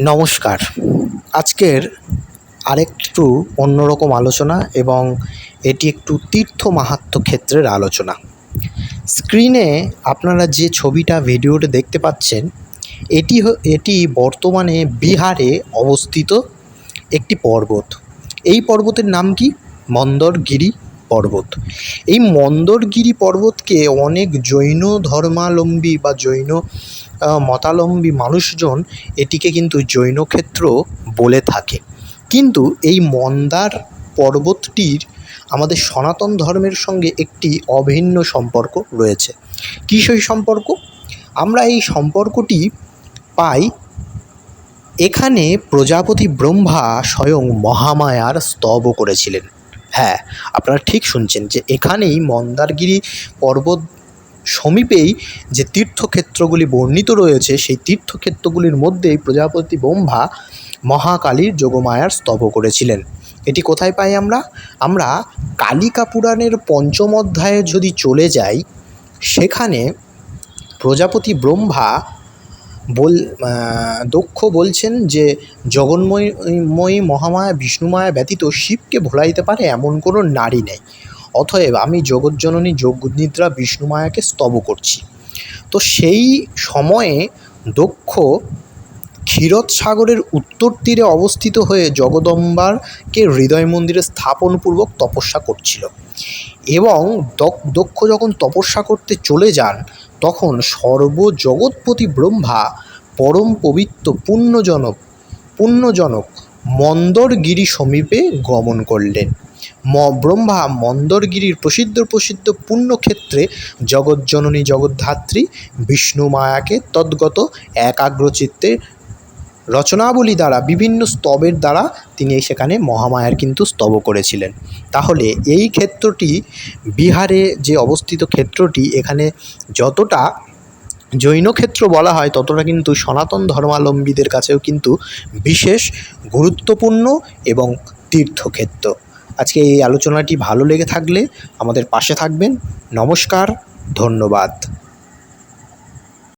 নমস্কার। আজকের আরেকটু অন্যরকম আলোচনা এবং এটি একটু তীর্থ মাহাত্ম্য ক্ষেত্রের আলোচনা। স্ক্রিনে আপনারা যে ছবিটা, ভিডিওটা দেখতে পাচ্ছেন, এটি এটি বর্তমানে বিহারে অবস্থিত একটি পর্বত। এই পর্বতের নাম কি? মন্দরগিরি। পর্বত। এই মন্দরগিরি পর্বতকে অনেক জৈন ধর্মাবলম্বী বা জৈন আহ, মতাবলম্বী মানুষজন এটিকে কিন্তু জৈন ক্ষেত্র বলে থাকে। কিন্তু এই মন্দার পর্বতটির আমাদের সনাতন ধর্মের সঙ্গে একটি অভিন্ন সম্পর্ক রয়েছে। কী সেই সম্পর্ক? আমরা এই সম্পর্কটি পাই এখানে প্রজাপতি ব্রহ্মা স্বয়ং মহামায়ার স্তব করেছিলেন। হ্যাঁ আপনারা ঠিক শুনছেন যে এখানেই মন্দারগিরি পর্বত সমীপেই যে তীর্থক্ষেত্রগুলি বর্ণিত রয়েছে, সেই তীর্থক্ষেত্রগুলির মধ্যেই প্রজাপতি ব্রহ্মা মহাকালীর যোগমায়ার স্তব করেছিলেন। এটি কোথায় পাই আমরা? আমরা কালিকা পুরাণের পঞ্চম অধ্যায়ে যদি চলে যাই, সেখানে প্রজাপতি ব্রহ্মা বল দক্ষ বলছেন যে জগন্ময়ী ময়ী মহামায়া, বিষ্ণুমায়া ব্যতীত শিবকে ভোলাইতে পারে এমন কোনো নারী নেই। অতএব আমি জগজ্জননী যোগনিদ্রা বিষ্ণুমায়াকে স্তব করছি। তো সেই সময়ে দক্ষ ক্ষীরোদ সাগরের উত্তর তীরে অবস্থিত হয়ে জগদম্বারকে হৃদয় মন্দিরে স্থাপনপূর্বক তপস্যা করছিল। এবং দক্ষ যখন তপস্যা করতে চলে যান তখন সর্বজগৎপতি ব্রহ্মা পরম পবিত্র পুণ্যজনক পুণ্যজনক মন্দরগিরি সমীপে গমন করলেন। ম, ব্রহ্মা মন্দরগিরির প্রসিদ্ধ প্রসিদ্ধ পুণ্যক্ষেত্রে জগজ্জননী, জগদ্ধাত্রী বিষ্ণু মায়াকে তদ্গত একাগ্রচিত্তে রচনাবলী দ্বারা, বিভিন্ন স্তবের দ্বারা তিনি সেখানে মহামায়ার কিন্তু স্তব করেছিলেন। তাহলে এই ক্ষেত্রটি, বিহারে যে অবস্থিত ক্ষেত্রটি, এখানে যতটা জৈন ক্ষেত্র বলা হয়, ততটা কিন্তু সনাতন ধর্মাবলম্বীদের কাছেও কিন্তু বিশেষ গুরুত্বপূর্ণ এবং তীর্থক্ষেত্র। আজকে এই আলোচনাটি ভালো লেগে থাকলে আমাদের পাশে থাকবেন। নমস্কার, ধন্যবাদ।